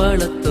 பழத்தோ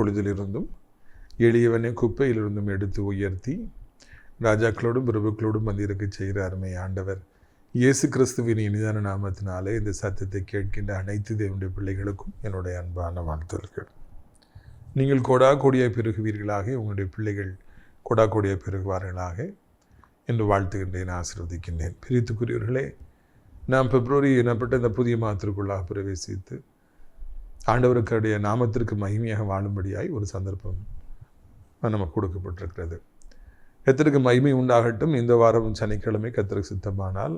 பொழுதிலிருந்தும் எளியவனை குப்பையிலிருந்தும் எடுத்து உயர்த்தி ராஜாக்களோடும் பிரபுக்களோடும் வந்திருக்க செய்கிற அருமை ஆண்டவர். இயேசு கிறிஸ்துவின் இனிதான நாமத்தினாலே இந்த சத்தத்தை கேட்கின்ற அனைத்து தேவனுடைய பிள்ளைகளுக்கும் என்னுடைய அன்பான வாழ்த்துக்கள். நீங்கள் கொடா கொடியாக பெருகுவீர்களாக உங்களுடைய பிள்ளைகள் கொடா கொடியாக பெருகுவார்களாக என்று வாழ்த்துகின்றேன் ஆசிர்வதிக்கின்றேன். பிரித்துக்குரியவர்களே நாம் பிப்ரவரி எனப்பட்ட இந்த புதிய மாதத்திற்குள்ளாக பிரவேசித்து ஆண்டவருக்குடைய நாமத்திற்கு மகிமையாக வாழும்படியாய் ஒரு சந்தர்ப்பம் நமக்கு கொடுக்கப்பட்டிருக்கிறது. எத்தருக்கு மகிமை உண்டாகட்டும். இந்த வாரம் சனிக்கிழமை கத்தருக்கு சித்தமானால்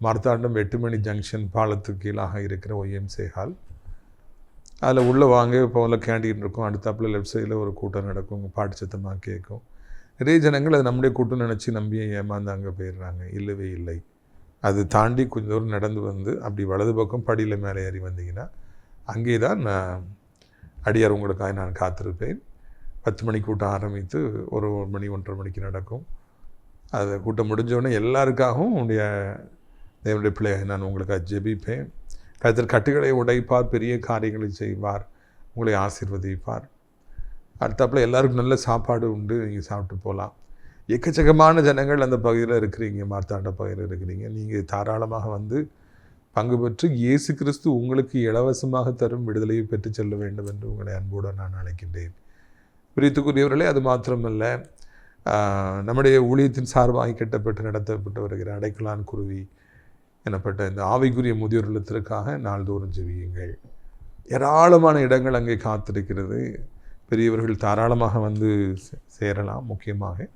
மார்த்தாண்டம் எட்டு மணி ஜங்ஷன் பாலத்துக்கு கீழாக இருக்கிற ஒய்எம்சே ஹால் அதில் உள்ளே வாங்க போல கேண்டீன் இருக்கும். அடுத்தாப்பில் லெஃப்ட் சைடில் ஒரு கூட்டம் நடக்கும். பாட்டு சத்தமாக கேட்கும் நிறைய ஜனங்கள் அது நம்முடைய கூட்டம் நினச்சி நம்பி ஏமாந்து அங்கே போயிடுறாங்க. இல்லவே இல்லை. அது தாண்டி கொஞ்சம் தூரம் நடந்து வந்து அப்படி வலது பக்கம் படியில் மேலே ஏறி வந்தீங்கன்னா அங்கே தான் நான் அடியார் உங்களுக்காக நான் காத்திருப்பேன். பத்து மணி கூட்டம் ஆரம்பித்து ஒரு ஒரு மணி ஒன்றரை மணிக்கு நடக்கும். அது கூட்டம் முடிஞ்சோடனே எல்லாருக்காகவும் உடைய தேவனுடைய பிள்ளையாக நான் உங்களுக்காக ஜெபிப்பேன். கருத்தர் கட்டுகளை உடைப்பார் பெரிய காரியங்களை செய்வார் உங்களை ஆசீர்வதிப்பார். அடுத்தாப்புல எல்லாருக்கும் நல்ல சாப்பாடு உண்டு நீங்கள் சாப்பிட்டு போகலாம் எக்கச்சக்கமான ஜனங்கள் அந்த பகுதியில் இருக்கிறீங்க மார்த்தாண்ட பகுதியில் இருக்கிறீங்க. நீங்கள் தாராளமாக வந்து பங்கு பெற்று இயேசு கிறிஸ்து உங்களுக்கு இலவசமாக தரும் விடுதலையை பெற்றுச் செல்ல வேண்டும் என்று உங்களை அன்போடு நான் அழைக்கின்றேன். பிரித்துக்குரியவர்களே அது மாத்திரமல்ல நம்முடைய ஊழியத்தின் சார்பாக கட்டப்பட்டு நடத்தப்பட்டு வருகிற அடைக்கலான் குருவி எனப்பட்ட இந்த ஆவிக்குரிய முதியோர் இல்லத்திற்காக நாள்தோறும் ஜெபியுங்கள். ஏராளமான இடங்கள் அங்கே காத்திருக்கிறது. பெரியவர்கள் தாராளமாக வந்து சே- சேரலாம். முக்கியமாக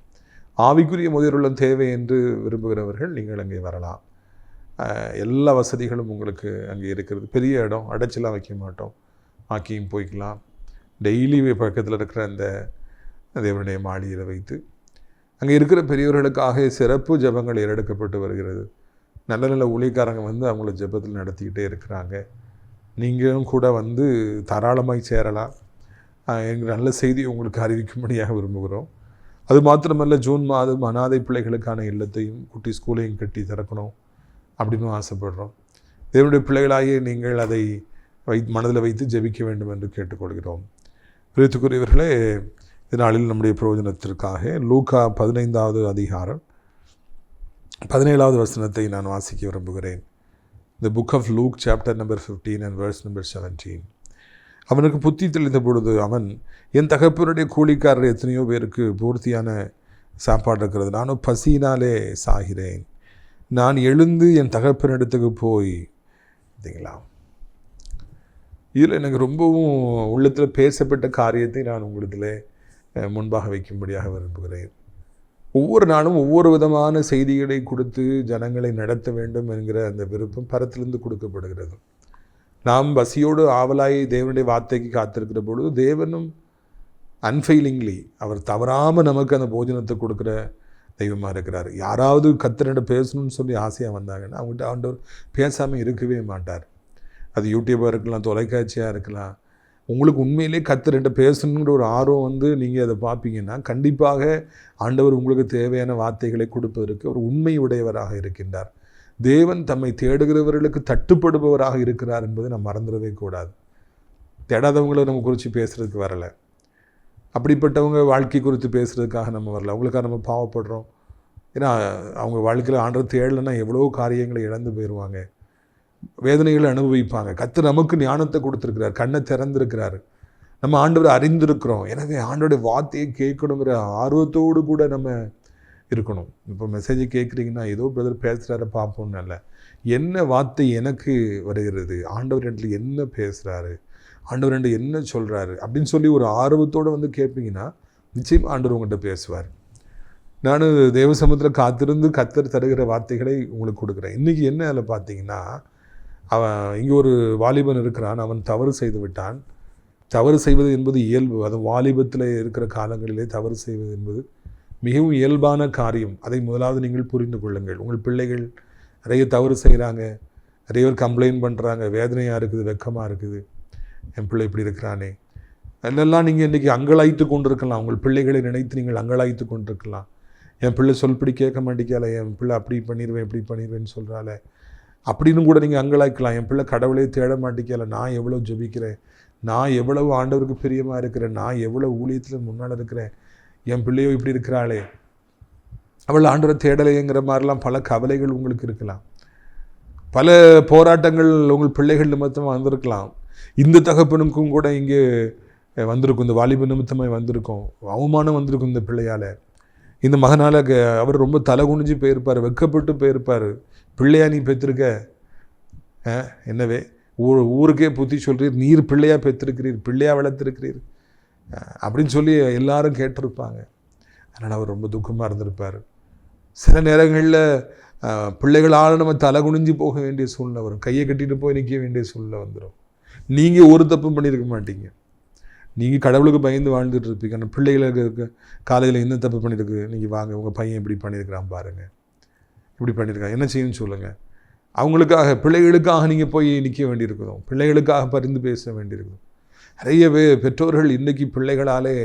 ஆவிக்குரிய முதியோர் தேவை என்று விரும்புகிறவர்கள் நீங்கள் அங்கே வரலாம். எல்லா வசதிகளும் உங்களுக்கு அங்கே இருக்கிறது. பெரிய இடம் அடைச்சலாம் வைக்க மாட்டோம். ஆக்கியும் போய்க்கலாம். டெய்லி பக்கத்தில் இருக்கிற அந்த தேவனுடைய மாளிகையில் வைத்து அங்கே இருக்கிற பெரியவர்களுக்காக சிறப்பு ஜெபங்கள் ஏறெடுக்கப்பட்டு வருகிறது. நல்ல நல்ல ஊழியக்காரங்க வந்து அவங்கள ஜெபத்தில் நடத்திக்கிட்டே இருக்கிறாங்க. நீங்களும் கூட வந்து தாராளமாய் சேரலாம். எங்கள் நல்ல செய்தி உங்களுக்கு அறிவிக்கும்படியாக விரும்புகிறோம். அது மாத்திரமல்ல ஜூன் மாதம் அனாதை பிள்ளைகளுக்கான இல்லத்தையும் குட்டி ஸ்கூலையும் கட்டி திறக்கணும். அப்படின்னு ஆசைப்படுறோம். தேவனுடைய பிள்ளைகளாகிய நீங்கள் அதை வை மனதில் வைத்து ஜெபிக்க வேண்டும் என்று கேட்டுக்கொள்கிறோம். பிரித்துக்குரியவர்களே இதனாளில் நம்முடைய பிரயோஜனத்திற்காக லூக்கா பதினைந்தாவது அதிகாரம் பதினேழாவது வசனத்தை நான் வாசிக்க விரும்புகிறேன். The book of Luke chapter number fifteen and verse number seventeen அவனுக்கு புத்தி தெளிந்த பொழுது அவன் என் தகப்பனுடைய கூலிக்காரர் எத்தனையோ பேருக்கு பூர்த்தியான சாப்பாடு இருக்கிறது. நானும் பசியினாலே சாகிறேன். நான் எழுந்து என் தகப்பனிடத்துக்கு போய் பார்த்தீங்களா? இதில் எனக்கு ரொம்பவும் உள்ளத்தில் பேசப்பட்ட காரியத்தை நான் உங்களிடத்தில் முன்பாக வைக்கும்படியாக விரும்புகிறேன். ஒவ்வொரு நாளும் ஒவ்வொரு விதமான செய்திகளை கொடுத்து ஜனங்களை நடத்த வேண்டும் என்கிற அந்த விருப்பம் பரத்திலிருந்து கொடுக்கப்படுகிறது. நாம் பசியோடு ஆவலாய் தேவனுடைய வார்த்தைக்கு காத்திருக்கிற பொழுது தேவனும் அன்ஃபெயிலிங்லி அவர் தவறாமல் நமக்கு அந்த போஜனத்தை கொடுக்குற தெய்வமாக இருக்கிறார். யாராவது கத்தனிட பேசணும்னு சொல்லி ஆசையாக வந்தாங்கன்னா அவங்ககிட்ட ஆண்டவர் பேசாமல் இருக்கவே மாட்டார். அது யூடியூப்பாக இருக்கலாம் தொலைக்காட்சியாக இருக்கலாம். உங்களுக்கு உண்மையிலே கத்தர்கிட்ட பேசணுங்கிற ஒரு ஆர்வம் வந்து நீங்கள் அதை பார்ப்பீங்கன்னா கண்டிப்பாக ஆண்டவர் உங்களுக்கு தேவையான வார்த்தைகளை கொடுப்பதற்கு ஒரு உண்மை உடையவராக இருக்கின்றார். தேவன் தம்மை தேடுகிறவர்களுக்கு தட்டுப்படுபவராக இருக்கிறார் என்பதை நாம் மறந்துடவே கூடாது. தேடாதவங்களை நம்ம குறித்து பேசுகிறதுக்கு வரலை. அப்படிப்பட்டவங்க வாழ்க்கை குறித்து பேசுகிறதுக்காக நம்ம வரல. அவங்களுக்காக நம்ம பாவப்படுறோம். ஏன்னா அவங்க வாழ்க்கையில் ஆண்டவர் தேடலைன்னா எவ்வளோ காரியங்களை இழந்து போயிடுவாங்க வேதனைகளை அனுபவிப்பாங்க. கத்து நமக்கு ஞானத்தை கொடுத்துருக்கிறார். கண்ணை திறந்திருக்கிறார். நம்ம ஆண்டவரை அறிந்திருக்கிறோம். எனவே ஆண்டோடைய வார்த்தையை கேட்கணுங்கிற ஆர்வத்தோடு கூட நம்ம இருக்கணும். இப்போ மெசேஜை கேட்குறீங்கன்னா ஏதோ பிரதர் பேசுகிறாரு பார்ப்போம்னு அல்ல. என்ன வார்த்தை எனக்கு வருகிறது? ஆண்டவர் இடத்துல என்ன பேசுகிறாரு ஆண்டவர் ரெண்டு என்ன சொல்கிறாரு அப்படின்னு சொல்லி ஒரு ஆர்வத்தோடு வந்து கேட்பீங்கன்னா நிச்சயம் ஆண்டவர் உங்கள்கிட்ட பேசுவார். நான் தேவ சமுத்திரம் காத்திருந்து கத்தர் தருகிற வார்த்தைகளை உங்களுக்கு கொடுக்குறேன். இன்றைக்கி என்ன அதில் பார்த்தீங்கன்னா அவன் இங்கே ஒரு வாலிபன் இருக்கிறான் அவன் தவறு செய்து விட்டான். தவறு செய்வது என்பது இயல்பு அது வாலிபத்தில் இருக்கிற காலங்களிலே தவறு செய்வது என்பது மிகவும் இயல்பான காரியம். அதை முதலாவது நீங்கள் புரிந்து கொள்ளுங்கள். உங்கள் பிள்ளைகள் நிறைய தவறு செய்கிறாங்க நிறைய பேர் கம்ப்ளைண்ட் பண்ணுறாங்க வேதனையாக இருக்குது வெக்கமாக இருக்குது. என் பிள்ளை இப்படி இருக்கிறானே. அதெல்லாம் நீங்கள் இன்றைக்கி அங்கலாய்த்து கொண்டிருக்கலாம். உங்கள் பிள்ளைகளை நினைத்து நீங்கள் அங்கலாய்த்து கொண்டிருக்கலாம். என் பிள்ளை சொல்படி கேட்க மாட்டேங்கல என் பிள்ளை அப்படி பண்ணிடுவேன் இப்படி பண்ணிடுவேன்னு சொல்கிறால அப்படின்னு கூட நீங்கள் அங்கலாய்க்கலாம். என் பிள்ளை கடவுளே தேட மாட்டேங்கல நான் எவ்வளோ ஜபிக்கிறேன்? நான் எவ்வளவு ஆண்டவருக்கு பிரியமாக இருக்கிறேன்? நான் எவ்வளோ ஊழியத்தில் முன்னால் இருக்கிறேன்? என் பிள்ளையோ இப்படி இருக்கிறாளே. அவள் ஆண்டவரை தேடலைங்கிற மாதிரிலாம் பல கவலைகள் உங்களுக்கு இருக்கலாம். பல போராட்டங்கள் உங்கள் பிள்ளைகள் நிமித்தமாக வந்திருக்கலாம். இந்த தகப்பனுக்கும் கூட இங்கே வந்திருக்கும் இந்த வாலிப நிமித்தமாக வந்திருக்கும் அவமானம் வந்திருக்கும் இந்த பிள்ளையால். இந்த மகனால் அவர் ரொம்ப தலை குனிஞ்சு போயிருப்பார் வெக்கப்பட்டு போயிருப்பார். பிள்ளையா நீ பெற்றிருக்க? ஆ, என்னவே ஊர் ஊருக்கே புத்தி சொல்கிறீர் நீர் பிள்ளையா பெற்றிருக்கிறீர் பிள்ளையா வளர்த்துருக்கிறீர் அப்படின்னு சொல்லி எல்லாரும் கேட்டிருப்பாங்க. அதனால் அவர் ரொம்ப துக்கமாக இருந்திருப்பார். சில நேரங்களில் பிள்ளைகளால் நம்ம தலை குனிஞ்சு போக வேண்டிய சூழ்நிலை வரும். கையை கட்டிட்டு போய் நிற்க வேண்டிய சூழ்நிலை வந்துடும் நீங்கள் ஒரு தப்பும் பண்ணியிருக்க மாட்டீங்க. நீங்கள் கடவுளுக்கு பயந்து வாழ்ந்துட்டு இருப்பீங்க. ஆனால் பிள்ளைகளுக்கு காலையில் என்ன தப்பு பண்ணியிருக்கு நீங்கள் வாங்க உங்கள் பையன் இப்படி பண்ணியிருக்கிறான் பாருங்கள் இப்படி பண்ணியிருக்கான் என்ன செய்யணும்னு சொல்லுங்கள் அவங்களுக்காக பிள்ளைகளுக்காக நீங்கள் போய் நிற்க வேண்டியிருக்கிறோம் பிள்ளைகளுக்காக பரிந்து பேச வேண்டியிருக்கும் நிறைய பே பெற்றோர்கள் இன்றைக்கி பிள்ளைகளாலே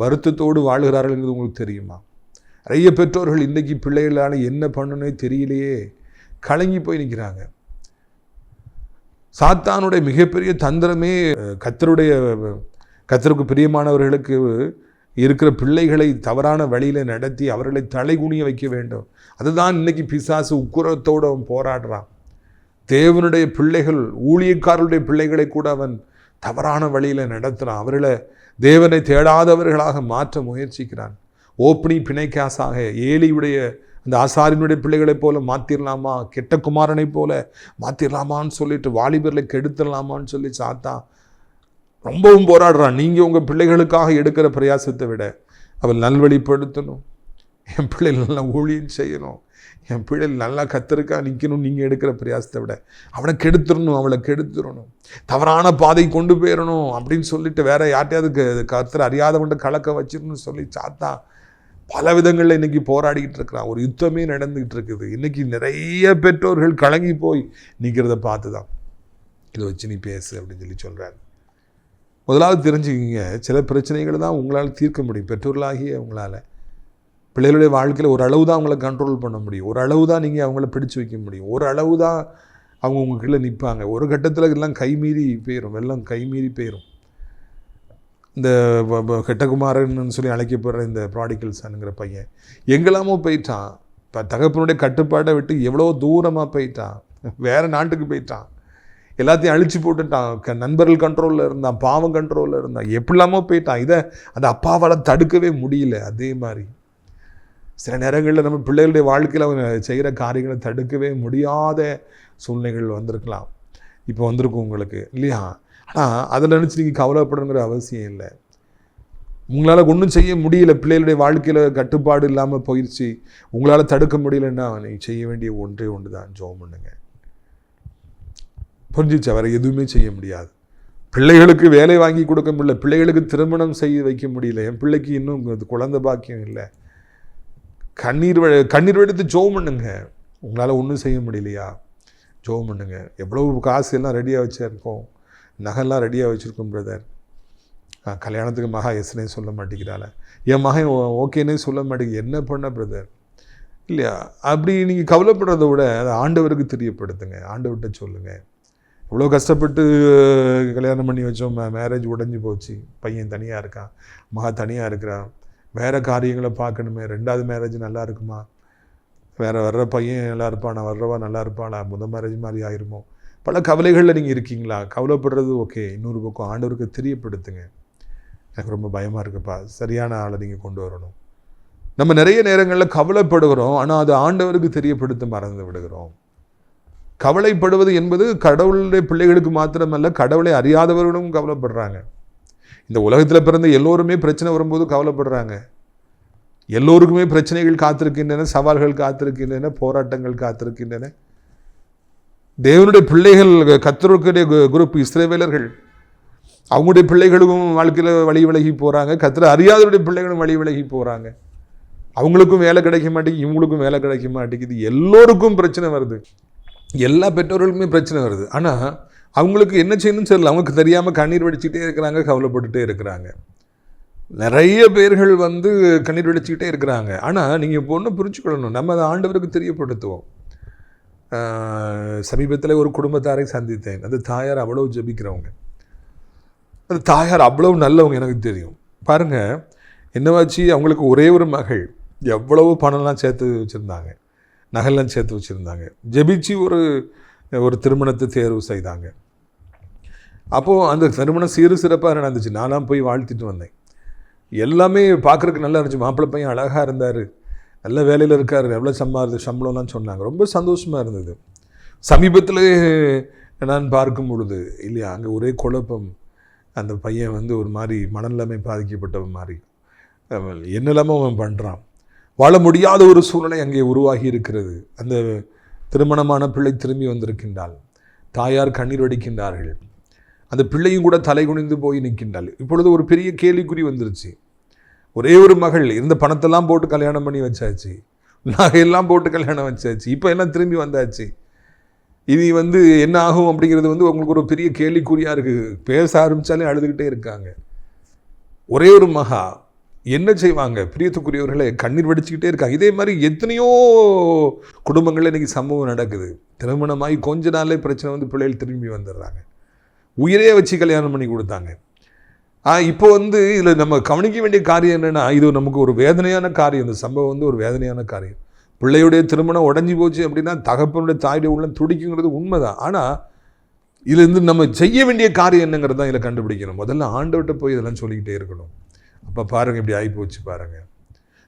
வருத்தத்தோடு வாழ்கிறார்கள்ங்கிறது உங்களுக்கு தெரியுமா? நிறைய பெற்றோர்கள் இன்றைக்கி பிள்ளைகளால் என்ன பண்ணணும்னே தெரியலையே. கலங்கி போய் நிற்கிறாங்க சாத்தானுடைய மிகப்பெரிய தந்திரமே கத்தருடைய கத்தருக்கு பிரியமானவர்களுக்கு இருக்கிற பிள்ளைகளை தவறான வழியில் நடத்தி அவர்களை தலைகுனிய வைக்க வேண்டும். அதுதான் இன்னைக்கு பிசாசு உக்குரத்தோடு அவன் போராடுறான். தேவனுடைய பிள்ளைகள் ஊழியக்காரருடைய பிள்ளைகளை கூட அவன் தவறான வழியில் நடத்துகிறான் அவர்களை தேவனை தேடாதவர்களாக மாற்ற முயற்சிக்கிறான். ஓப்பனி பிணைக்காசாக ஏலியுடைய அந்த ஆசாரினுடைய பிள்ளைகளைப் போல மாற்றிடலாமா கெட்ட குமாரனைப் போல மாற்றிடலாமான்னு சொல்லிட்டு வாலிபர்களை கெடுத்துடலாமான்னு சொல்லி சாத்தா ரொம்பவும் போராடுறான் நீங்கள் உங்கள் பிள்ளைகளுக்காக எடுக்கிற பிரயாசத்தை விட அவள் நல்வழிப்படுத்தணும். என் பிள்ளைகள் நல்லா ஊழியம் செய்யணும். என் பிள்ளைகள் நல்லா கத்திருக்கா நிற்கணும் நீங்கள் எடுக்கிற பிரயாசத்தை விட அவனை கெடுத்துடணும் அவளை கெடுத்துடணும். தவறான பாதை கொண்டு போயிடணும் அப்படின்னு சொல்லிட்டு வேற யார்ட்டையாவது கத்துற அறியாதவன்ட்டு கலக்க வச்சிடணும்னு சொல்லி சாத்தா பல விதங்களில் இன்றைக்கி போராடிக்கிட்டு இருக்கிறான். ஒரு யுத்தமே நடந்துக்கிட்டு இருக்குது. இன்றைக்கி நிறைய பெற்றோர்கள் கலங்கி போய் நிற்கிறத பார்த்து தான் இதை வச்சு நீ பேசு அப்படின்னு சொல்லி சொல்கிறார் முதலாவது தெரிஞ்சுக்கிங்க சில பிரச்சனைகள் தான் உங்களால் தீர்க்க முடியும். பெற்றோர்களாகிய உங்களால். பிள்ளைகளுடைய வாழ்க்கையில் ஒரு அளவு தான் அவங்கள கண்ட்ரோல் பண்ண முடியும். ஒரு அளவு தான் நீங்கள் அவங்கள பிடிச்சு வைக்க முடியும். ஒரு அளவு தான் அவங்க உங்ககிட்ட நிற்பாங்க ஒரு கட்டத்தில் எல்லாம் கைமீறி போயிடும் வெள்ளம் கைமீறி போயிடும் இந்த கெட்டகுமாரன்னு சொல்லி அழைக்கப்படுற இந்த ப்ராடிக்கல் சனுங்கிற பையன் எங்கெல்லாமோ போயிட்டான். இப்போ தகப்பனுடைய கட்டுப்பாட்டை விட்டு எவ்வளோ தூரமாக போயிட்டான். வேறு நாட்டுக்கு போயிட்டான். எல்லாத்தையும் அழிச்சு போட்டுட்டான். க- நண்பர்கள் கண்ட்ரோலில் இருந்தான் பாவம் கண்ட்ரோலில் இருந்தான். எப்படிலாமோ போயிட்டான். இதை அந்த அப்பாவால் தடுக்கவே முடியல. அதே மாதிரி சில நேரங்களில் நம்ம பிள்ளைகளுடைய வாழ்க்கையில் அவங்க செய்கிற காரியங்களை தடுக்கவே முடியாத சூழ்நிலைகள் வந்திருக்கலாம். இப்போ வந்திருக்கும் உங்களுக்கு இல்லையா? ஆனால் அதில் நினச்சி நீங்கள் கவலைப்படணுங்கிற அவசியம் இல்லை. உங்களால் ஒன்றும் செய்ய முடியல. பிள்ளைகளுடைய வாழ்க்கையில் கட்டுப்பாடு இல்லாமல் போயிடுச்சு உங்களால் தடுக்க முடியலன்னா நீங்கள் செய்ய வேண்டிய ஒன்றே ஒன்று தான் ஜோம் பண்ணுங்க. புரிஞ்சிச்சு? வேறு எதுவுமே செய்ய முடியாது. பிள்ளைகளுக்கு வேலை வாங்கி கொடுக்க முடியல. பிள்ளைகளுக்கு திருமணம் செய்ய வைக்க முடியல. என் பிள்ளைக்கு இன்னும் அது குழந்தை பாக்கியம் இல்லை. கண்ணீர் கண்ணீர் எடுத்து ஜோம் பண்ணுங்க. உங்களால் ஒன்றும் செய்ய முடியலையா? ஜோம் பண்ணுங்க. எவ்வளோ காசு எல்லாம் ரெடியாக வச்சிருக்கோம். நகைலாம் ரெடியாக வச்சுருக்கோம் பிரதர் கல்யாணத்துக்கு மகா எஸ்னே சொல்ல மாட்டேங்கிறாள். என் மகன் ஓ- ஓகேன்னே சொல்ல மாட்டேங்குது என்ன பண்ண பிரதர் இல்லையா? அப்படி நீங்கள் கவலைப்படுறத விட அதை ஆண்டவருக்கு தெரியப்படுத்துங்க. ஆண்டவர்கிட்ட சொல்லுங்கள் இவ்வளோ கஷ்டப்பட்டு கல்யாணம் பண்ணி வச்சோம் மேரேஜ் உடஞ்சி போச்சு. பையன் தனியாக இருக்கான் மகா தனியாக இருக்கிறான் வேறு காரியங்களை பார்க்கணுமே. ரெண்டாவது மேரேஜ் நல்லா இருக்குமா? வேறு வர்ற பையன் நல்லா இருப்பானா? வர்றவா நல்லா இருப்பானா முத மேரேஜ் மாதிரி ஆயிருமோ? பல கவலைகளில் நீங்கள் இருக்கீங்களா? கவலைப்படுறது ஓகே. இன்னொரு பக்கம் ஆண்டவருக்கு தெரியப்படுத்துங்க. எனக்கு ரொம்ப பயமாக இருக்குப்பா. சரியான ஆளை நீங்கள் கொண்டு வரணும். நம்ம நிறைய நேரங்களில் கவலைப்படுகிறோம். ஆனால் அது ஆண்டவருக்கு தெரியப்படுத்த மறந்து விடுகிறோம். கவலைப்படுவது என்பது கடவுளுடைய பிள்ளைகளுக்கு மாத்திரமல்ல கடவுளை அறியாதவர்களும் கவலைப்படுறாங்க. இந்த உலகத்தில் பிறந்த எல்லோருமே பிரச்சனை வரும்போது கவலைப்படுறாங்க. எல்லோருக்குமே பிரச்சனைகள் காத்திருக்கின்றன சவால்கள் காத்திருக்கின்றன போராட்டங்கள் காத்திருக்கின்றன. தேவனுடைய பிள்ளைகள் கத்தருக்குடைய குரூப் இஸ்ரேவேலர்கள் அவங்களுடைய பிள்ளைகளும் வாழ்க்கையில் வழி விலகி போகிறாங்க கத்திர அறியாதவருடைய பிள்ளைகளும் வழி விலகி போகிறாங்க அவங்களுக்கும் வேலை கிடைக்க மாட்டேங்குது இவங்களுக்கும் வேலை கிடைக்க மாட்டேங்குது. எல்லோருக்கும் பிரச்சனை வருது. எல்லா பெற்றோர்களுக்குமே பிரச்சனை வருது. ஆனால் அவங்களுக்கு என்ன செய்யணும்னு தெரியல. அவங்களுக்கு தெரியாமல் கண்ணீர் வடிச்சுக்கிட்டே இருக்கிறாங்க கவலைப்பட்டுட்டே இருக்கிறாங்க. நிறைய பேர்கள் வந்து கண்ணீர் வடிச்சுக்கிட்டே இருக்கிறாங்க. ஆனால் நீங்கள் இப்போ புரிஞ்சுக்கொள்ளணும். நம்ம அதை ஆண்டவருக்கு தெரியப்படுத்துவோம். சமீபத்தில் ஒரு குடும்பத்தாரை சந்தித்தேன். அந்த தாயார் அவ்வளோ ஜபிக்கிறவங்க. அந்த தாயார் அவ்வளோ நல்லவங்க எனக்கு தெரியும். பாருங்கள் என்னவாச்சு அவங்களுக்கு ஒரே ஒரு மகள். எவ்வளவு பணம்லாம் சேர்த்து வச்சுருந்தாங்க. நகைலாம் சேர்த்து வச்சுருந்தாங்க. ஜெபிச்சு ஒரு ஒரு திருமணத்தை தேர்வு செய்தாங்க. அப்போது அந்த திருமணம் சீரு சிறப்பாக நடந்துச்சு. நானாம் போய் வாழ்த்திட்டு வந்தேன். எல்லாமே பார்க்குறதுக்கு நல்லா இருந்துச்சு. மாப்பிள்ளை பையன் அழகாக இருந்தார். நல்ல வேலையில் இருக்கார். எவ்வளோ சம்பாது சம்பளம்லாம் சொன்னாங்க. ரொம்ப சந்தோஷமாக இருந்தது. சமீபத்தில் நான் பார்க்கும் பொழுது இல்லையா அங்கே ஒரே குழப்பம். அந்த பையன் வந்து ஒரு மாதிரி மனநிலைமை பாதிக்கப்பட்டவன் மாதிரி. என்னெல்லாமோ அவன் பண்ணுறான் வாழ முடியாத ஒரு சூழ்நிலை அங்கே உருவாகி இருக்கிறது. அந்த திருமணமான பிள்ளை திரும்பி வந்திருக்கின்றாள். தாயார் கண்ணீர் வடிக்கின்றார்கள். அந்த பிள்ளையும் கூட தலை குனிந்து போய் நிற்கின்றாள். இப்பொழுது ஒரு பெரிய கேள்விக்குறி வந்துருச்சு. ஒரே ஒரு மகள் இருந்த பணத்தெல்லாம் போட்டு கல்யாணம் பண்ணி வச்சாச்சு. நகையெல்லாம் போட்டு கல்யாணம் வச்சாச்சு. இப்போ எல்லாம் திரும்பி வந்தாச்சு. இது வந்து என்ன ஆகும் அப்படிங்கிறது வந்து உங்களுக்கு ஒரு பெரிய கேள்விக்குறியாக இருக்குது பேச ஆரம்பித்தாலே அழுதுகிட்டே இருக்காங்க. ஒரே ஒரு மகா என்ன செய்வாங்க? பிரியத்துக்குரியவர்களை கண்ணீர் வடிச்சுக்கிட்டே இருக்காங்க இதே மாதிரி எத்தனையோ குடும்பங்களில் இன்றைக்கி சம்பவம் நடக்குது. திருமணமாகி கொஞ்ச நாளே பிரச்சனை வந்து பிள்ளைகள் திரும்பி வந்துடுறாங்க. உயிரே வச்சு கல்யாணம் பண்ணி கொடுத்தாங்க. இப்போ வந்து இதில் நம்ம கவனிக்க வேண்டிய காரியம் என்னென்னா இது நமக்கு ஒரு வேதனையான காரியம். இந்த சம்பவம் வந்து ஒரு வேதனையான காரியம். பிள்ளையுடைய திருமணம் உடஞ்சி போச்சு அப்படின்னா தகப்பனுடைய தாயுடைய உள்ள துடிக்குங்கிறது உண்மைதான். ஆனால் இதுலேருந்து நம்ம செய்ய வேண்டிய காரியம் என்னங்கிறது தான் இதில் கண்டுபிடிக்கணும். முதல்ல ஆண்டவர்கிட்ட போய் இதெல்லாம் சொல்லிக்கிட்டே இருக்கணும். அப்போ பாருங்கள் இப்படி ஆகி போச்சு பாருங்கள்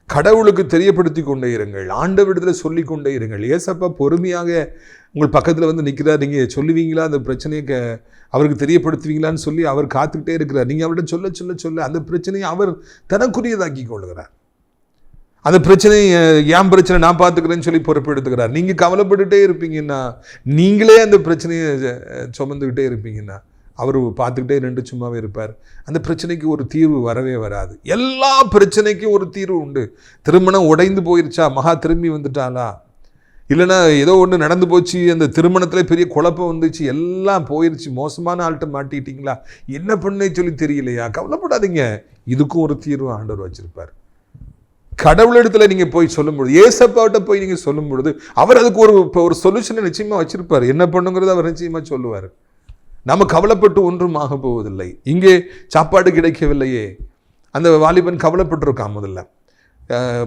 கடவுளுக்கு தெரியப்படுத்தி கொண்டே இருங்கள் ஆண்டவரிடத்தில் சொல்லி கொண்டே இருங்கள். ஏசப்பா பொறுமையாக உங்கள் பக்கத்தில் வந்து நிற்கிறார் நீங்கள் சொல்லுவீங்களா? அந்த பிரச்சனையை க அவருக்கு தெரியப்படுத்துவீங்களான்னு சொல்லி அவர் காத்துக்கிட்டே இருக்கிறார். நீங்கள் அவர்கிட்ட சொல்ல சொல்ல சொல்ல அந்த பிரச்சனையை அவர் தனக்குரியதாக்கி கொள்கிறார். அந்த பிரச்சனையை ஏன் பிரச்சனை நான் பார்த்துக்கிறேன்னு சொல்லி பொறுப்பெடுத்துக்கிறார். நீங்கள் கவலைப்பட்டுட்டே இருப்பீங்கன்னா நீங்களே அந்த பிரச்சனையை சுமந்துக்கிட்டே இருப்பீங்கன்னா அவர் பார்த்துக்கிட்டே ரெண்டு சும்மாவே இருப்பார். அந்த பிரச்சனைக்கு ஒரு தீர்வு வரவே வராது. எல்லா பிரச்சனைக்கும் ஒரு தீர்வு உண்டு. திருமணம் உடைந்து போயிருச்சா? மகா திரும்பி வந்துட்டாளா? இல்லைன்னா ஏதோ ஒன்று நடந்து போச்சு அந்த திருமணத்தில் பெரிய குழப்பம் வந்துச்சு எல்லாம் போயிருச்சு மோசமான ஆள்கிட்ட மாட்டிக்கிட்டீங்களா? என்ன பண்ணே சொல்லி தெரியலையா? கவலைப்படாதீங்க. இதுக்கும் ஒரு தீர்வு ஆண்டவர் வச்சுருப்பார். கடவுளிடத்தில் நீங்கள் போய் சொல்லும்பொழுது ஏசப்பாவிட்ட போய் நீங்கள் சொல்லும் பொழுது அவர் அதுக்கு ஒரு ஒரு சொல்யூஷனை நிச்சயமாக வச்சுருப்பார். என்ன பண்ணுங்கிறது அவர் நிச்சயமாக சொல்லுவார். நம்ம கவலைப்பட்டு ஒன்றும் ஆக போவதில்லை. இங்கே சாப்பாடு கிடைக்கவில்லையே. அந்த வாலிபன் கவலைப்பட்டிருக்கான் முதல்ல.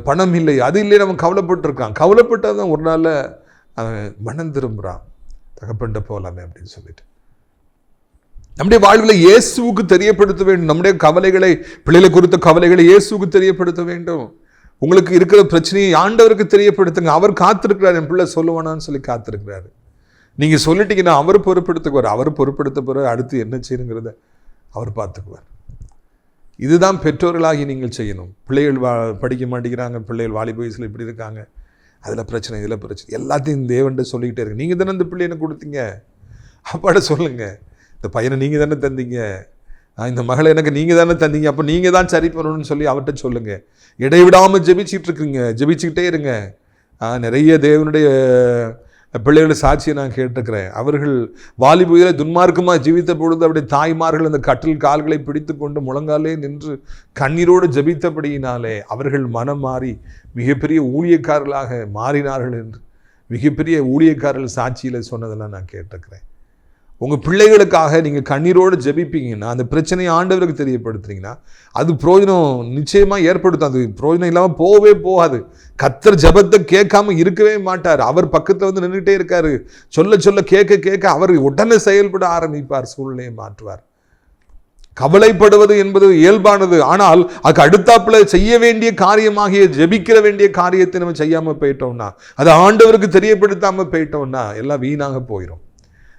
பணம் இல்லை. அது இல்லை நம்ம கவலைப்பட்டிருக்கான். கவலைப்பட்டால் தான் ஒரு நாளில் அவன் மனம் திரும்புகிறான் தகப்பண்ட போகலாமே அப்படின்னு சொல்லிட்டு. நம்முடைய வாழ்வில் இயேசுவுக்கு தெரியப்படுத்த வேண்டும். நம்முடைய கவலைகளை பிள்ளைகளை குறித்த கவலைகளை இயேசுவுக்கு தெரியப்படுத்த வேண்டும். உங்களுக்கு இருக்கிற பிரச்சனையை ஆண்டவருக்கு தெரியப்படுத்துங்க. அவர் காத்திருக்கிறார். என் பிள்ளை சொல்லுவானான்னு சொல்லி காத்திருக்கிறாரு. நீங்கள் சொல்லிட்டீங்கன்னா அவர் பொறுப்படுத்துக்குவார் அவர் பொறுப்படுத்த பிறகு அடுத்து என்ன செய்யணுங்கிறத அவர் பார்த்துக்குவார். இதுதான் பெற்றோர்களாகி நீங்கள் செய்யணும். பிள்ளைகள் வா படிக்க மாட்டேங்கிறாங்க பிள்ளைகள் வாலிப வயசில் இப்படி இருக்காங்க. அதில் பிரச்சனை இதில் பிரச்சனை. எல்லாத்தையும் தேவன்ட்டு சொல்லிக்கிட்டே இருக்கு நீங்கள் தானே இந்த பிள்ளையை கொடுத்தீங்க? அப்பாட சொல்லுங்கள் இந்த பையனை நீங்கள் தானே தந்தீங்க? இந்த மகளை எனக்கு நீங்கள் தானே தந்தீங்க? அப்போ நீங்கள் தான் சரி பண்ணணும்னு சொல்லி அவர்கிட்ட சொல்லுங்கள் இடைவிடாமல் ஜெபிச்சிட்டு இருக்குங்க. ஜெபிச்சுக்கிட்டே இருங்க. நிறைய தேவனுடைய பிள்ளைகளோட சாட்சியை நான் கேட்டிருக்கிறேன். அவர்கள் வாலிபுயில துன்மார்க்கமாக ஜீவித்த பொழுது அப்படி தாய்மார்கள் அந்த கட்டில் கால்களை பிடித்து கொண்டு முழங்காலே நின்று கண்ணீரோடு ஜபித்தபடியினாலே அவர்கள் மனம் மாறி மிகப்பெரிய ஊழியக்காரர்களாக மாறினார்கள் என்று மிகப்பெரிய ஊழியக்காரர்கள் சாட்சியில் சொன்னதெல்லாம் நான் கேட்டிருக்கிறேன். உங்கள் பிள்ளைகளுக்காக நீங்கள் கண்ணீரோடு ஜெபிப்பீங்கன்னா அந்த பிரச்சனையை ஆண்டவருக்கு தெரியப்படுத்துறீங்கன்னா அது பிரயோஜனம் நிச்சயமாக ஏற்படுத்தும். அது பிரயோஜனம் இல்லாமல் போகவே போகாது. கத்தர் ஜபத்தை கேட்காம இருக்கவே மாட்டார். அவர் பக்கத்தில் வந்து நின்றுட்டே இருக்காரு. சொல்ல சொல்ல கேட்க கேட்க அவர் உடனே செயல்பட ஆரம்பிப்பார் சூழ்நிலையை மாற்றுவார். கவலைப்படுவது என்பது இயல்பானது. ஆனால் அதுக்கு அடுத்தாப்புல செய்ய வேண்டிய காரியமாகிய ஜெபிக்கிற வேண்டிய காரியத்தை நம்ம செய்யாமல் போயிட்டோம்னா அது ஆண்டவருக்கு தெரியப்படுத்தாமல் போயிட்டோம்னா எல்லாம் வீணாக போயிடும்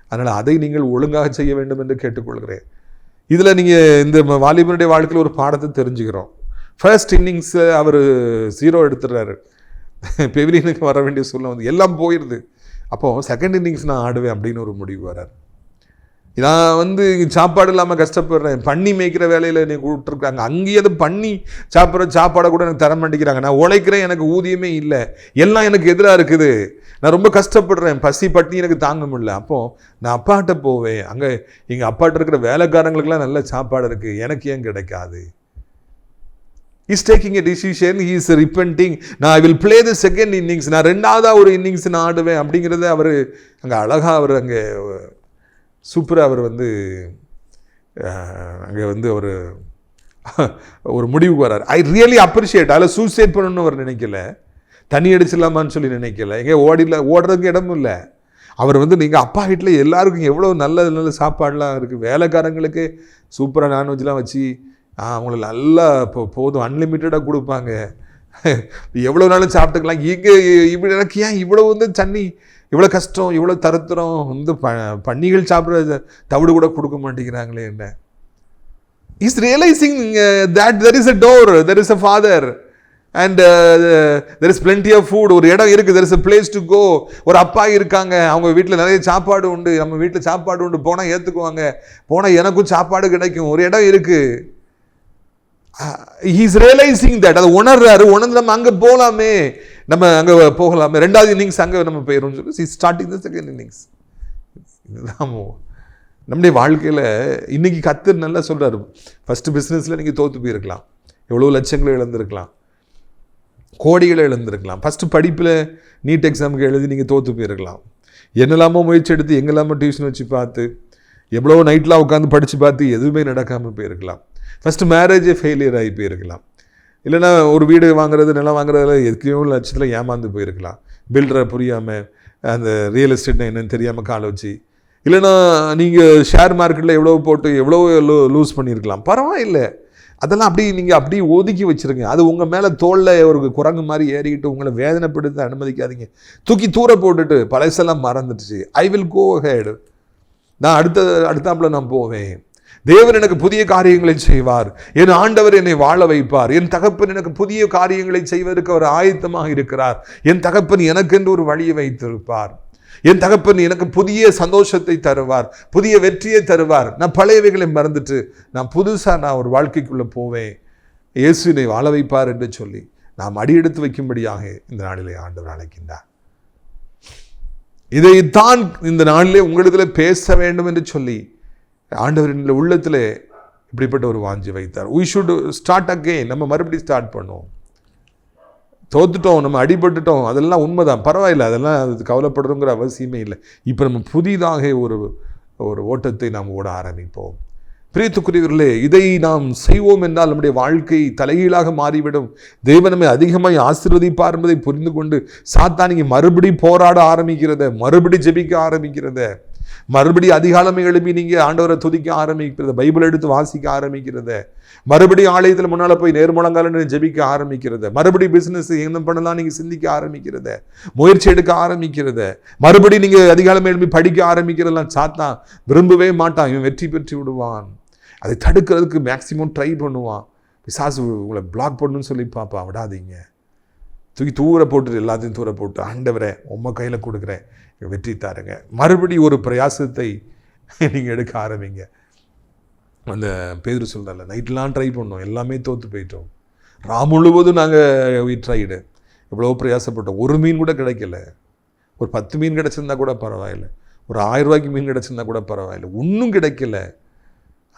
அதனால் அதை நீங்கள் ஒழுங்காக செய்ய வேண்டும் என்று கேட்டுக்கொள்கிறேன். இதில் நீங்கள் இந்த ம- வாலிபனுடைய வாழ்க்கையில் ஒரு பாடத்தை தெரிஞ்சுக்கிறோம். ஃபர்ஸ்ட் இன்னிங்ஸ் அவர் ஜீரோ எடுத்துடுறாரு. பெவிலியனுக்கு வர வேண்டிய சூழ்நிலை வந்து எல்லாம் போயிடுது அப்போ செகண்ட் இன்னிங்ஸ் நான் ஆடுவேன் அப்படின்னு ஒரு முடிவு வரார் நான் வந்து சாப்பாடு இல்லாமல் கஷ்டப்படுறேன். பண்ணி மேய்க்கிற வேலையில் என்னை விட்டுருக்காங்க அங்கேயே அது பண்ணி சாப்பிட்ற சாப்பாடை கூட எனக்கு தர மாட்டேங்கிறாங்க. நான் உழைக்கிறேன் எனக்கு ஊதியமே இல்லை. எல்லாம் எனக்கு எதிராக இருக்குது. நான் ரொம்ப கஷ்டப்படுறேன். பசி பட்டி எனக்கு தாங்க முடியல. அப்போது நான் அப்பாட்ட போவேன். அங்கே எங்கள் அப்பாட்ட இருக்கிற வேலைக்காரங்களுக்கெல்லாம் நல்ல சாப்பாடு இருக்குது எனக்கு ஏன் கிடைக்காது? Is taking a decision is repenting நான் I will play the second innings நான் ரெண்டாவதாக ஒரு இன்னிங்ஸ் நான் ஆடுவேன் அப்படிங்கிறத அவர் அங்கே அழகாக அவர் அங்கே சூப்பராக அவர் வந்து அங்கே வந்து ஒரு ஒரு முடிவுக்கு வரார். ஐ ரியலி அப்ரிஷியேட் அதில் சூசைட் பண்ணணும்னு அவர் நினைக்கல. தண்ணி அடிச்சிடலாமான்னு சொல்லி நினைக்கல. எங்கே ஓடில ஓடுறதுக்கு இடமும் இல்லை. அவர் வந்து நீங்கள் அப்பா வீட்டில் எல்லாருக்கும் எவ்வளோ நல்ல நல்ல சாப்பாடெலாம் இருக்குது வேலைக்காரங்களுக்கு சூப்பராக நான்வெஜ்லாம் வச்சு அவங்கள நல்லா இப்போ போதும். அன்லிமிட்டடாக கொடுப்பாங்க. எவ்வளோ நாளும் சாப்பிட்டுக்கலாம். இங்கே இப்படி எனக்கு ஏன் இவ்வளோ வந்து தண்ணி இவ்வளோ கஷ்டம் இவ்வளோ தருத்திரம் வந்து ப பன்னிகள் சாப்பிட்ற தவிடு கூட கொடுக்க மாட்டேங்கிறாங்களே என்ன? Is realising that there is a door there is a father and there is plenty of food ஒரு இடம் இருக்குது there is a place to go ஒரு அப்பா இருக்காங்க அவங்க வீட்டில் நிறைய சாப்பாடு உண்டு. நம்ம வீட்டில் சாப்பாடு உண்டு போனால் ஏற்றுக்குவாங்க போனால் எனக்கும் சாப்பாடு கிடைக்கும். ஒரு இடம் இருக்குது ஹீஸ் ரியலைசிங் தட் அதை உணர்றாரு. உணர்ந்து நம்ம அங்கே போகலாமே நம்ம அங்கே போகலாமே. ரெண்டாவது இன்னிங்ஸ் அங்கே நம்ம போயிடும்னு சொல்லி ஸ்டார்டிங் த செகண்ட் இன்னிங்ஸ் இதுதான் நம்முடைய வாழ்க்கையில் இன்றைக்கி கத்தர் நல்லா சொல்கிறார் ஃபஸ்ட்டு பிஸ்னஸில் நீங்கள் தோற்று போயிருக்கலாம். எவ்வளோ லட்சங்களை இழந்திருக்கலாம். கோடிகளை இழந்திருக்கலாம். ஃபஸ்ட்டு படிப்பில் நீட் எக்ஸாமுக்கு எழுதி நீங்கள் தோற்று போயிருக்கலாம். என்னெல்லாமோ முயற்சி எடுத்து எங்கெல்லாமோ டியூஷன் வச்சு பார்த்து எவ்வளோ நைட்லாம் உட்காந்து படித்து பார்த்து எதுவுமே நடக்காமல் போயிருக்கலாம். ஃபஸ்ட்டு மேரேஜே ஃபெயிலியர் ஆகி போயிருக்கலாம். இல்லைன்னா ஒரு வீடு வாங்குறது நிலம் வாங்குறதுல எதுக்கையோ லட்சத்தில் ஏமாந்து போயிருக்கலாம். பில்டரை புரியாமல் அந்த ரியல் எஸ்டேட்னா என்னன்னு தெரியாமல் காலை வச்சு. இல்லைன்னா நீங்கள் ஷேர் மார்க்கெட்டில் எவ்வளோ போட்டு எவ்வளோ லூஸ் பண்ணியிருக்கலாம். பரவாயில்லை. அதெல்லாம் அப்படி நீங்கள் அப்படியே ஒதுக்கி வச்சிருங்க. அது உங்கள் மேலே தோளில் ஒரு குரங்கு மாதிரி ஏறிக்கிட்டு உங்களை வேதனைப்படுத்த அனுமதிக்காதீங்க. தூக்கி தூர போட்டுட்டு பழசெல்லாம் மறந்துடுச்சு. ஐ வில் கோ ஹேடு நான் அடுத்த அடுத்தாப்புல நான் போவேன். தேவன் எனக்கு புதிய காரியங்களை செய்வார். என் ஆண்டவர் என்னை வாழ வைப்பார். என் தகப்பன் எனக்கு புதிய காரியங்களை செய்வதற்கு அவர் ஆயத்தமாக இருக்கிறார். என் தகப்பன் எனக்கென்று ஒரு வழியை வைத்திருப்பார். என் தகப்பன் எனக்கு புதிய சந்தோஷத்தை தருவார். புதிய வெற்றியை தருவார். நான் பழையவைகளை மறந்துட்டு நான் புதுசாக நான் ஒரு வாழ்க்கைக்குள்ளே போவேன். இயேசுவினை வாழ வைப்பார் என்று சொல்லி நாம் அடியெடுத்து வைக்கும்படியாக இந்த நாளிலே ஆண்டவர் அழைக்கின்றார். இதைத்தான் இந்த நாளிலே உங்களிடத்தில் பேச வேண்டும் என்று சொல்லி ஆண்டவரின் உள்ளத்தில் இப்படிப்பட்ட ஒரு வாஞ்சி வைத்தார். வி ஷுட் ஸ்டார்ட் அகெயின் நம்ம மறுபடியும் ஸ்டார்ட் பண்ணுவோம். தோத்துட்டோம் நம்ம அடிபட்டுட்டோம் அதெல்லாம் உண்மைதான். பரவாயில்ல அதெல்லாம் அது கவலைப்படுறோங்கிற அவசியமே இல்லை. இப்போ நம்ம புதிதாக ஒரு ஒரு ஓட்டத்தை நாம் ஓட ஆரம்பிப்போம். பிரியத்துக்குரியவர்களே இதை நாம் செய்வோம் என்றால் நம்முடைய வாழ்க்கை தலைகீழாக மாறிவிடும். தேவனமே அதிகமாக ஆசிர்வதிப்பார் என்பதை புரிந்து கொண்டு சாத்தானிக்கு மறுபடி போராட ஆரம்பிக்கிறத மறுபடி ஜெபிக்க ஆரம்பிக்கிறத மறுபடி அதிகாலமே எழுப்பி நீங்கள் ஆண்டவரை துதிக்க ஆரம்பிக்கிறத பைபிள் எடுத்து வாசிக்க ஆரம்பிக்கிறத. மறுபடி ஆலயத்தில் முன்னால் போய் நேர்முழங்கால ஜெபிக்க ஆரம்பிக்கிறத. மறுபடி பிஸ்னஸ் என்ன பண்ணலாம் நீங்கள் சிந்திக்க ஆரம்பிக்கிறத. முயற்சி எடுக்க ஆரம்பிக்கிறத. மறுபடி நீங்கள் அதிகாலமே எழுப்பி படிக்க ஆரம்பிக்கிறதெல்லாம் சாத்தான் விரும்பவே மாட்டான். இவன் வெற்றி பெற்று விடுவான். அதை தடுக்கிறதுக்கு மேக்சிமம் ட்ரை பண்ணுவான். பிசாசு உங்களை பிளாக் பண்ணுன்னு சொல்லி பார்ப்பான் விடாதீங்க. தூக்கி தூர போட்டு எல்லாத்தையும் தூர போட்டு ஆண்டவரே உம்ம கையில் கொடுக்குறேன். வெற்றி தாருங்க. மறுபடி ஒரு பிரயாசத்தை நீங்கள் எடுக்க ஆரம்பிங்க. அந்த பேர் சொல்கிறல நைட்லாம் ட்ரை பண்ணோம் எல்லாமே தோற்று போயிட்டோம். ரா முழுவதும் நாங்கள் ட்ரைடு எவ்வளோ பிரயாசப்பட்டோம். ஒரு மீன் கூட கிடைக்கல. ஒரு பத்து மீன் கிடச்சிருந்தா கூட பரவாயில்ல. ஒரு ஆயிரம் ரூபாய்க்கு மீன் கிடச்சிருந்தா கூட பரவாயில்ல. ஒன்றும் கிடைக்கல.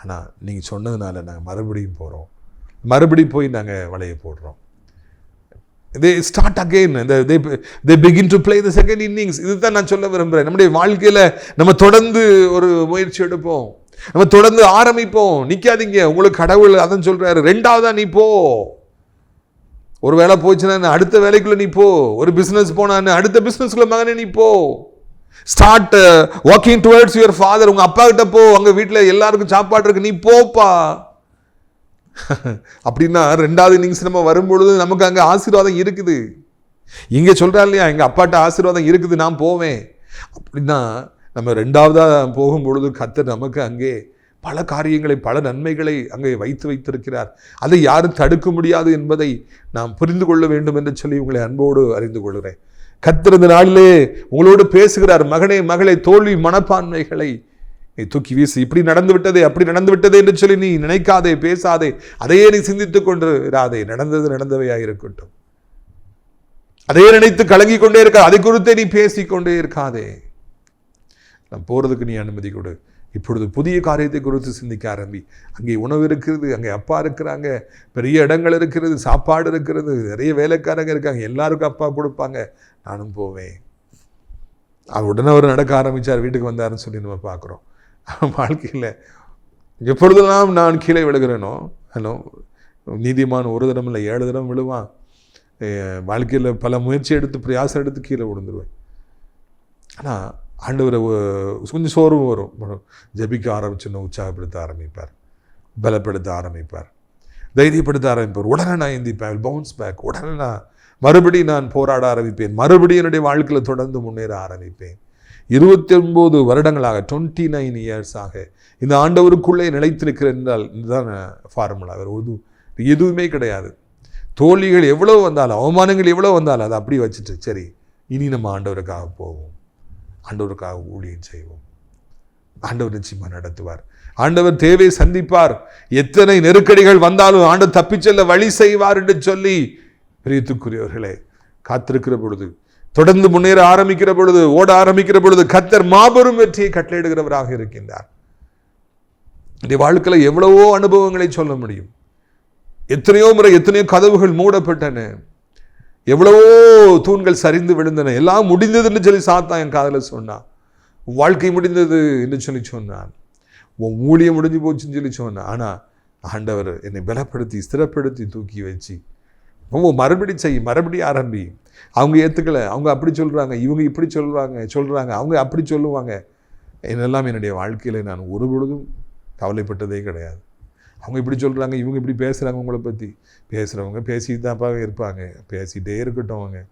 ஆனால் நீங்கள் சொன்னதுனால நாங்கள் மறுபடியும் போகிறோம் மறுபடியும் போய் நாங்கள் வலையை போடுறோம். தே ஸ்டார்ட் அகெயின் இந்த they they begin to play the second innings இதுதான் நான் சொல்ல விரும்புகிறேன் நம்முடைய வாழ்க்கையில் நம்ம தொடர்ந்து ஒரு முயற்சி எடுப்போம். நம்ம தொடர்ந்து ஆரம்பிப்போம். நிற்காதீங்க உங்களுக்கு கடவுள் அதான் சொல்கிறாரு ரெண்டாவதா நீ போ. ஒரு வேலை போச்சுன்னா அடுத்த வேலைக்குள்ளே நீ போ. ஒரு பிஸ்னஸ் போனான்னு அடுத்த பிஸ்னஸ்க்குள்ள மகனே நீ போ. Start walking towards your father உங்கள் அப்பா கிட்ட போ. உங்கள் வீட்டில் எல்லாருக்கும் சாப்பாடு இருக்கு. நீ போப்பா. அப்படின்னா ரெண்டாவது இன்னிங்ஸ் நம்ம வரும்பொழுது நமக்கு அங்கே ஆசீர்வாதம் இருக்குது. இங்கே சொல்கிறா இல்லையா? எங்கள் அப்பாட்ட ஆசீர்வாதம் இருக்குது நான் போவேன். அப்படின்னா நம்ம ரெண்டாவதாக போகும் பொழுது கத்தர் நமக்கு அங்கே பல காரியங்களை பல நன்மைகளை அங்கே வைத்து வைத்திருக்கிறார். அதை யாரும் தடுக்க முடியாது என்பதை நாம் புரிந்து கொள்ள வேண்டும் என்று சொல்லி உங்களை அன்போடு அறிந்து கொள்கிறேன். கத்திருந்த நாளிலே உங்களோடு பேசுகிறார் மகனே மகளை தோல்வி மனப்பான்மைகளை நீ தூக்கி வீசு. இப்படி நடந்து விட்டதே அப்படி நடந்து விட்டதே என்று சொல்லி நீ நினைக்காதே பேசாதே. அதையே நீ சிந்தித்துக் கொண்டு நடந்தது நடந்தவையாக இருக்கட்டும். அதையே நினைத்து கலங்கி கொண்டே இருக்க அதை குறித்தே நீ பேசிக்கொண்டே இருக்காதே. நான் போறதுக்கு நீ அனுமதி கொடு. இப்பொழுது புதிய காரியத்தை குறித்து சிந்திக்க ஆரம்பி. அங்கே உணவு இருக்கிறது அங்கே அப்பா இருக்கிறாங்க பெரிய இடங்கள் இருக்கிறது சாப்பாடு இருக்கிறது நிறைய வேலைக்காரங்க இருக்காங்க எல்லாருக்கும் அப்பா கொடுப்பாங்க. நானும் போவேன். அவர் உடனே அவர் நடக்க ஆரம்பிச்சார் வீட்டுக்கு வந்தாருன்னு சொல்லி நம்ம பார்க்குறோம். வாழ்க்கையில் எப்பொழுதெல்லாம் நான் கீழே விழுகிறேனோ ஹலோ நீதிமான் ஒரு தரம் இல்லை ஏழு தரம் விழுவான். வாழ்க்கையில் பல முயற்சி எடுத்து பிரயாசம் எடுத்து கீழே விழுந்துருவேன். ஆனால் ஆண்டவர் கொஞ்சம் சோர்வு வரும். ஜபிக்க ஜெபிக்க ஆரம்பிச்சுன்னு உற்சாகப்படுத்த ஆரம்பிப்பார். பலப்படுத்த ஆரம்பிப்பார். தைரியப்படுத்த ஆரம்பிப்பார். உடனே நான் எந்திப்பேன். பவுன்ஸ் பேக் உடனே நான் மறுபடியும் நான் போராட ஆரம்பிப்பேன். மறுபடியும் என்னுடைய வாழ்க்கையில் தொடர்ந்து முன்னேற ஆரம்பிப்பேன். இருபத்தி ஒன்பது வருடங்களாக டுவெண்ட்டி நைன் இயர்ஸாக இந்த ஆண்டவருக்குள்ளே நிலைத்திருக்கிற என்றால் இதுதான் ஃபார்முலா வேறு எதுவும் எதுவுமே கிடையாது. தோல்விகள் எவ்வளோ வந்தாலும் அவமானங்கள் எவ்வளோ வந்தாலும் அதை அப்படி வச்சுட்டு சரி இனி நம்ம ஆண்டவருக்காக போவோம். ஆண்டவருக்காக ஊழியம் செய்வோம். ஆண்டவர் நிச்சயமாக நடத்துவார். ஆண்டவர் தேவை சந்திப்பார். எத்தனை நெருக்கடிகள் வந்தாலும் ஆண்டவர் தப்பிச் செல்ல வழி செய்வார் என்று சொல்லி பிரியத்துக்குரியவர்களே காத்திருக்கிற பொழுது தொடர்ந்து முன்னேற ஆரம்பிக்கிற பொழுது ஓட ஆரம்பிக்கிற பொழுது கத்தர் மாபெரும் வெற்றியை கட்டளையிடுகிறவராக இருக்கின்றார். இந்த வாழ்க்கையில் எவ்வளவோ அனுபவங்களை சொல்ல முடியும். எத்தனையோ முறை எத்தனையோ கதவுகள் மூடப்பட்டன. எவ்வளவோ தூண்கள் சரிந்து விழுந்தன. எல்லாம் முடிந்ததுன்னு சொல்லி சாத்தான் என் காதில் சொன்னான் உன் வாழ்க்கை முடிந்தது என்று சொல்லி சொன்னான். உன் ஊழியம் முடிஞ்சு போச்சுன்னு சொல்லி சொன்னான். ஆனால் ஆண்டவர் என்னை பலப்படுத்தி ஸ்திரப்படுத்தி தூக்கி வச்சு ரொம்ப மறுபடி செய் மறுபடி ஆரம்பி. அவங்க ஏற்றுக்கலை அவங்க அப்படி சொல்கிறாங்க இவங்க இப்படி சொல்கிறாங்க சொல்கிறாங்க அவங்க அப்படி சொல்லுவாங்க. என்னெல்லாம் என்னுடைய வாழ்க்கையில் நான் ஒரு பொழுதும் கவலைப்பட்டதே கிடையாது. அவங்க இப்படி சொல்கிறாங்க இவங்க இப்படி பேசுகிறாங்க உங்களை பற்றி பேசுகிறவங்க பேசிட்டு தான்ப்பா இருப்பாங்க. பேசிகிட்டே இருக்கட்டும் அவங்க.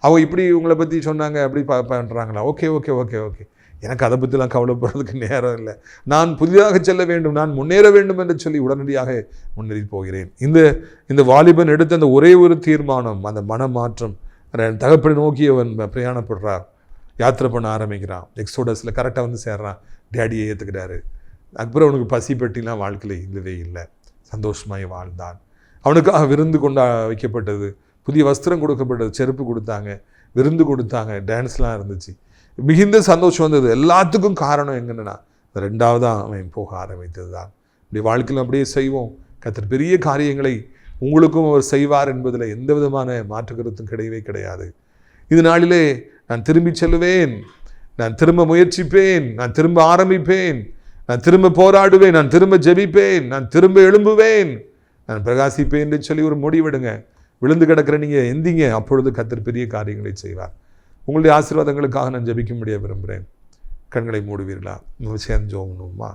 அவங்க இப்படி உங்களை பற்றி சொன்னாங்க. அப்படி ப பண்ணுறாங்களா ஓகே ஓகே ஓகே ஓகே. எனக்கு அதை பற்றிலாம் கவலைப்படுறதுக்கு நேரம் இல்லை. நான் புதிதாக செல்ல வேண்டும். நான் முன்னேற வேண்டும் என்று சொல்லி உடனடியாக முன்னேறி போகிறேன். இந்த இந்த வாலிபன் எடுத்த அந்த ஒரே ஒரு தீர்மானம் அந்த மனமாற்றம். தகப்பனை நோக்கி அவன் பிரயாணப்படுறார் யாத்திரை பண்ண ஆரம்பிக்கிறான். எக்ஸோடஸில் கரெக்டாக வந்து சேர்றான். டேடியை ஏற்றுக்கிறாரு அக்பர் அவனுக்கு பசி பெட்டிலாம் வாழ்க்கையில் இல்லவே இல்லை. சந்தோஷமாய் வாழ்ந்தான். அவனுக்காக விருந்து கொண்டா வைக்கப்பட்டது. புதிய வஸ்திரம் கொடுக்கப்பட்டது. செருப்பு கொடுத்தாங்க. விருந்து கொடுத்தாங்க. டான்ஸ்லாம் இருந்துச்சு. மிகுந்த சந்தோஷம் வந்தது. எல்லாத்துக்கும் காரணம் எங்கன்னா ரெண்டாவதாக அவன் போக ஆரம்பித்தது தான் இப்படி வாழ்க்கையில் அப்படியே செய்வோம். கத்தர் பெரிய காரியங்களை உங்களுக்கும் அவர் செய்வார் என்பதில் எந்த விதமான மாற்று கருத்தும் கிடையவே கிடையாது இது நாளிலே நான் திரும்பி செல்லுவேன் நான் திரும்ப முயற்சிப்பேன் நான் திரும்ப ஆரம்பிப்பேன் நான் திரும்ப போராடுவேன் நான் திரும்ப ஜெபிப்பேன் நான் திரும்ப எழும்புவேன் நான் பிரகாசிப்பேன் என்று சொல்லி ஒரு முடிவெடுங்க விழுந்து கிடக்கிற நீங்கள் எந்திங்க அப்பொழுது கத்தர் பெரிய காரியங்களை செய்வார் உங்களுடைய ஆசீர்வாதங்களுக்காக நான் ஜெபிக்க முடிய விரும்புகிறேன் கண்களை மூடுவீர்களா சேர்ந்து ஜோங்கணுமா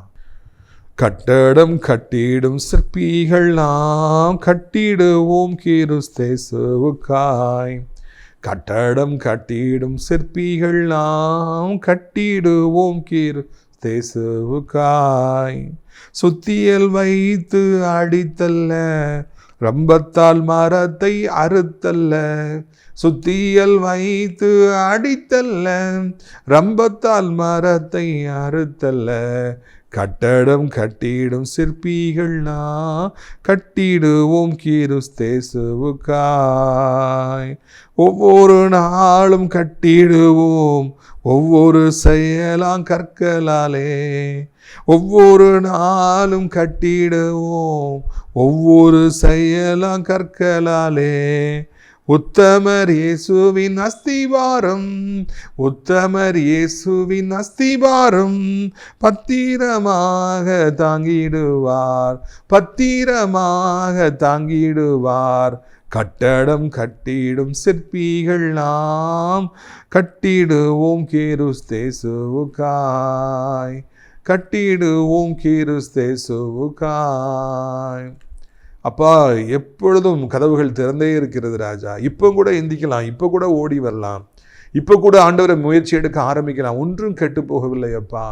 கட்டடம் கட்டிடும் சிற்பிகள் நாம் கட்டிடுவோம் கீருஸ்தேசுவுக்காய் கட்டடம் கட்டிடும் சிற்பிகள் நாம் கட்டிடுவோம் கீரு தேசுவுக்காய் சுத்தியல் வைத்து அடித்தல்ல ரம்பத்தால் மரத்தை அறுத்தல்ல சுத்தியல் வைத்து அடித்தல்ல ரம்பத்தால் மரத்தை அறுத்தல்ல கட்டடம் கட்டிடும் சிற்பிகள் நான் கட்டிடுவோம் கீருஸ்தேசுவுக்காய் ஒவ்வொரு நாளும் கட்டிடுவோம் ஒவ்வொரு செயலாம் கற்களாலே. ஒவ்வொரு நாளும் கட்டிடுவோம் ஒவ்வொரு செயலாம் கற்களாலே. உத்தமர் இயேசுவின் அஸ்திவாரம் உத்தமர் இயேசுவின் அஸ்திவாரம் பத்திரமாக தாங்கிடுவார் பத்திரமாக தாங்கிடுவார். கட்டடம் கட்டிடும் சிற்பிகள் நாம் கட்டிடுவோம் கீருஸ்தேசுவுக்காய் கட்டிடுவோம் கீருஸ்தேசுவுக்காய். அப்பா எப்பொழுதும் கதவுகள் திறந்தே இருக்கிறது ராஜா. இப்போ கூட எந்திக்கலாம் இப்போ கூட ஓடி வரலாம். இப்போ கூட ஆண்டவரை முயற்சி எடுக்க ஆரம்பிக்கலாம். ஒன்றும் கெட்டு போகவில்லை அப்பா.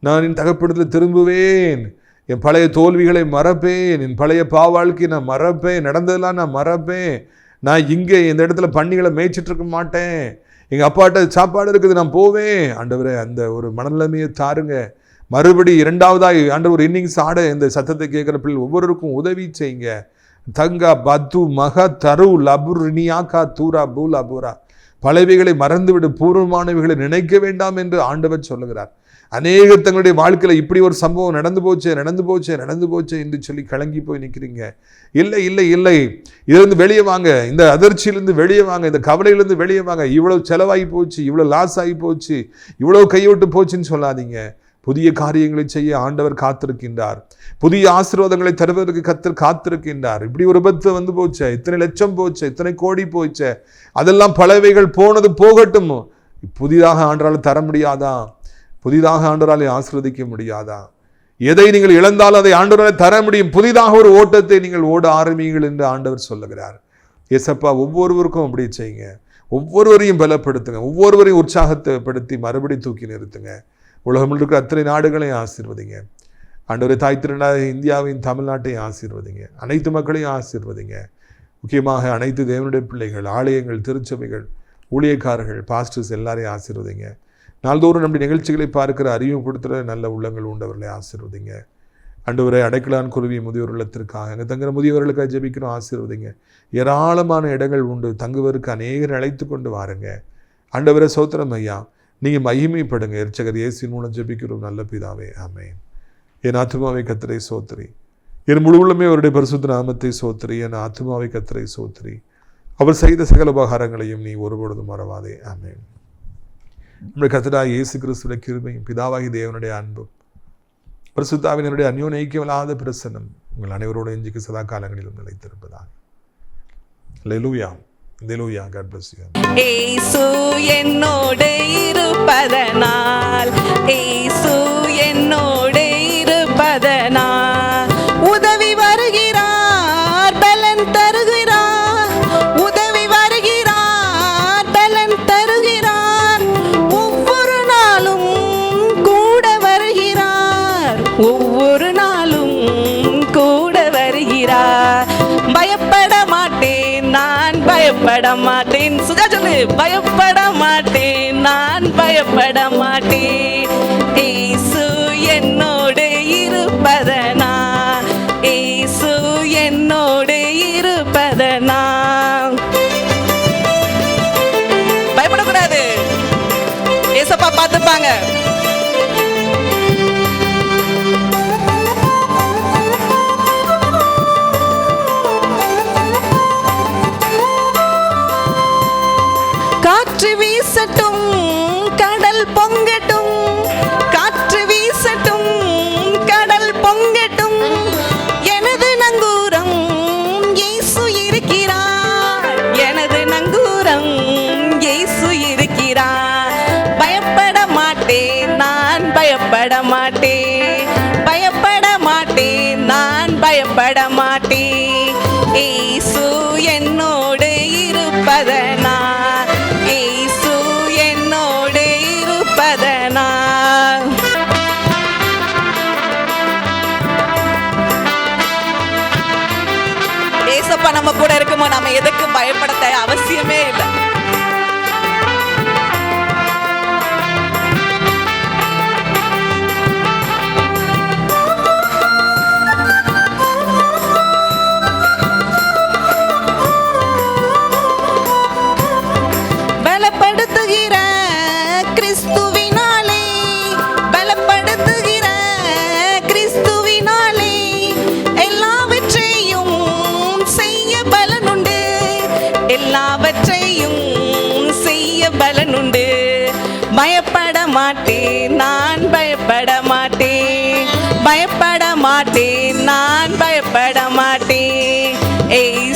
நான் என் தகப்படத்தில் திரும்புவேன். என் பழைய தோல்விகளை மறப்பேன். என் பழைய பாவாழ்க்கை நான் மறப்பேன். நடந்ததெல்லாம் நான் மறப்பேன். நான் இங்கே இந்த இடத்துல பண்ணிகளை மேய்ச்சிட்டு இருக்க மாட்டேன். எங்கள் அப்பாட்ட சாப்பாடு இருக்குது நான் போவேன். ஆண்டவரே அந்த ஒரு மனநிலைமையை தாருங்க. மறுபடி இரண்டாவதாக ஆண்டு ஒரு இன்னிங்ஸ் ஆட இந்த சத்தத்தை கேட்குற பிள்ளை ஒவ்வொருவருக்கும் உதவி செய்யுங்க. தங்கா பத்து மக தரு லபுர்னியாக்கா தூரா பூலா பூரா பழையவைகளை மறந்துவிடு பூர்வமானவைகளை நினைக்க வேண்டாம் என்று ஆண்டவர் சொல்லுகிறார். அநேக தங்களுடைய வாழ்க்கையில் இப்படி ஒரு சம்பவம் நடந்து போச்சு நடந்து போச்சு நடந்து போச்சு என்று சொல்லி கலங்கி போய் நிற்கிறீங்க இல்லை இல்லை இல்லை. இதிலிருந்து வெளியே வாங்க. இந்த அதிர்ச்சியிலேருந்து வெளியே வாங்க. இந்த கவலையிலேருந்து வெளியே வாங்க. இவ்வளோ செலவாகி போச்சு இவ்வளோ லாஸ் ஆகி போச்சு இவ்வளோ கைவிட்டு போச்சுன்னு சொல்லாதீங்க. புதிய காரியங்களை செய்ய ஆண்டவர் காத்திருக்கின்றார். புதிய ஆசீர்வாதங்களை தருவதற்கு கத்தர் காத்திருக்கின்றார். இப்படி ஒரு பத்து வந்து போச்சே இத்தனை லட்சம் போச்சே இத்தனை கோடி போச்சே அதெல்லாம் பலவைகள் போனது போகட்டும். புதிதாக ஆண்டரால் தர முடியாதா? புதிதாக ஆண்டரால் ஆசீர்வதிக்க முடியாதா? எதை நீங்கள் இழந்தாலும் அதை ஆண்டவரால் தர முடியும். புதிதாக ஒரு ஓட்டத்தை நீங்கள் ஓட ஆரம்பிங்கள் என்று ஆண்டவர் சொல்லுகிறார். எசப்பா ஒவ்வொருவருக்கும் அப்படி செய்யுங்க. ஒவ்வொருவரையும் பலப்படுத்துங்க. ஒவ்வொருவரையும் உற்சாகத்தைப்படுத்தி மறுபடி தூக்கி நிறுத்துங்க. உலகம் இருக்கிற அத்தனை நாடுகளையும் ஆசீர்வதிங்க. ஆண்டவரை தாய் திருநாத இந்தியாவின் தமிழ்நாட்டையும் ஆசீர்வதிங்க. அனைத்து மக்களையும் ஆசீர்வதிங்க. முக்கியமாக அனைத்து தேவனுடைய பிள்ளைகள் ஆலயங்கள் திருச்சபைகள் ஊழியக்காரர்கள் பாஸ்டர்ஸ் எல்லாரையும் ஆசீர்வதிங்க. நாள்தோறும் நம்முடைய நிகழ்ச்சிகளை பார்க்கிற அறிமுகப்படுத்துகிற நல்ல உள்ளங்கள் உண்டவர்களை ஆசீர்வதிங்க. ஆண்டவரை அடைக்கலான் குருவி முதியோர் இல்லத்திற்காக அங்கே தங்குற முதியவர்களுக்காக ஜெபிக்கணும் ஆசீர்வதிங்க. ஏராளமான இடங்கள் உண்டு தங்குவதற்கு அநேகர் அழைத்து கொண்டு வாருங்க. ஆண்டவரை சோத்திரம் ஐயா நீங்கள் மகிமைப்படுங்க. எரிச்சகர் இயேசின் மூலம் ஜெபிக்கிறோம். நல்ல பிதாவே ஆமென். என் ஆத்மாவை கத்திரை சோத்திரி. என் முழு அவருடைய பரிசுத்த நாமத்தை சோத்திரி. என் ஆத்மாவை கத்திரை சோத்திரி. அவர் செய்த சகல உபகாரங்களையும் நீ ஒருபொழுதும் மறவாதே ஆமென். நம்முடைய கத்திரா இயேசு கிறிஸ்துடைய கிருமையும் பிதாவாகி தேவனுடைய அன்பும் பரிசுத்தாவினருடைய அந்யோன் ஐக்கியமில்லாத பிரசன்னம் உங்கள் அனைவரோட இஞ்சிக்கு சதா காலங்களிலும் நிலைத்திருப்பதாக. லெலுயாம் hallelujah God bless you Yesu என்னோடு இருப்பதனால் ஏசு என்னோடு பார்த்துப்பாங்க எதுக்கும் பயப்பட தேவை மாட்டேன் நான் பயப்பட மாட்டேன். பயப்பட மாட்டேன் நான் பயப்பட மாட்டேன். ஏய்